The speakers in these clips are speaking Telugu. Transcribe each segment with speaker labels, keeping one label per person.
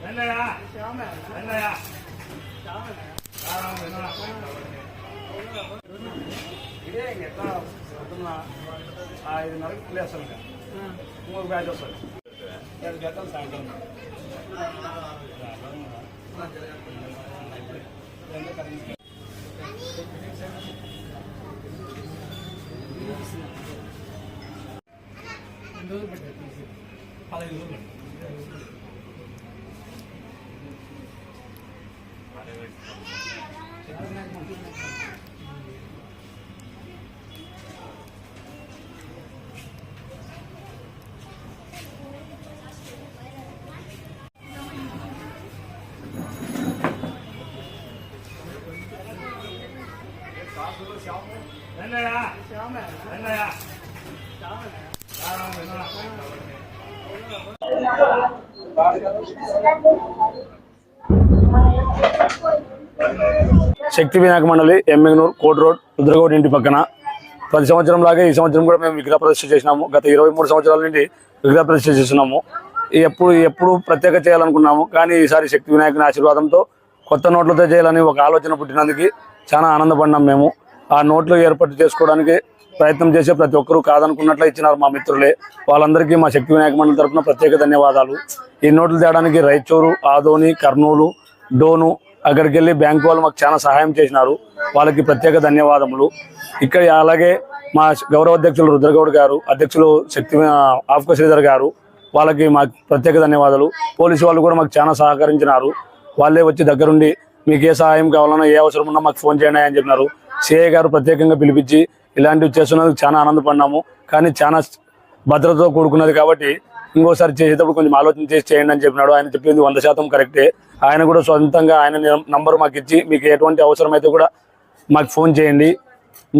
Speaker 1: 人来呀！人来呀！来了，人来了。పొద్దున్న ప్లేస్ ప్లేసాను మూడు బ్యాచ్ వస్తుంది ఏడు గంటలు సాయంత్రం పదహైదు రోజులు పదహైదు శక్తి వినాయక మండలి ఎమ్మెగనూరు కోట్ రోడ్ రుద్రగౌడ్ ఇంటి పక్కన. ప్రతి సంవత్సరం లాగే ఈ సంవత్సరం కూడా మేము విగ్రహ ప్రదర్శన చేసినాము. గత ఇరవై మూడు సంవత్సరాల నుండి విగ్రహ ప్రదర్శన చేస్తున్నాము. ఎప్పుడు ఎప్పుడు ప్రత్యేక చేయాలనుకున్నాము కానీ ఈసారి శక్తి వినాయకుని ఆశీర్వాదంతో కొత్త నోట్లతో చేయాలని ఒక ఆలోచన పుట్టినందుకు చాలా ఆనందపడినాం మేము. ఆ నోట్లు ఏర్పాటు చేసుకోవడానికి ప్రయత్నం చేసే ప్రతి ఒక్కరూ కాదనుకున్నట్లు ఇచ్చినారు మా మిత్రులే. వాళ్ళందరికీ మా శక్తి వినాయక మండలి తరపున ప్రత్యేక ధన్యవాదాలు. ఈ నోట్లు తేయడానికి రైచూరు ఆదోని కర్నూలు డోను అక్కడికి వెళ్ళి బ్యాంకు వాళ్ళు మాకు చాలా సహాయం చేసినారు. వాళ్ళకి ప్రత్యేక ధన్యవాదములు. ఇక్కడ అలాగే మా గౌరవ అధ్యక్షులు రుద్రగౌడ్ గారు అధ్యక్షులు శక్తి ఆఫ్క శ్రీధర్ గారు వాళ్ళకి మాకు ప్రత్యేక ధన్యవాదాలు. పోలీసు వాళ్ళు కూడా మాకు చాలా సహకరించినారు. వాళ్ళే వచ్చి దగ్గరుండి మీకు ఏ సహాయం కావాలన్నా ఏ అవసరం ఉన్నా మాకు ఫోన్ చేయండి అని చెప్పినారు. సిఐ గారు ప్రత్యేకంగా పిలిపించి ఇలాంటివి చేస్తున్నందుకు చాలా ఆనందపడినాము. కానీ చాలా భద్రతతో కూడుకున్నది కాబట్టి ఇంకోసారి చేసేటప్పుడు కొంచెం ఆలోచన చేసి చేయండి అని చెప్పినాడు. ఆయన చెప్పింది వంద శాతం కరెక్టే. ఆయన కూడా సొంతంగా ఆయన నంబర్ మాకు ఇచ్చి మీకు ఎటువంటి అవసరం అయితే కూడా మాకు ఫోన్ చేయండి.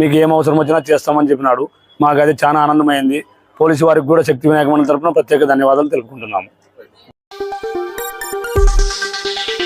Speaker 1: మీకు ఏం అవసరం వచ్చినా చేస్తామని చెప్పినాడు. మాకు అది చాలా ఆనందమైంది. పోలీసు వారికి కూడా శక్తి వినాయకమైన తరఫున తరపున ప్రత్యేక ధన్యవాదాలు తెలుపుకుంటున్నాము.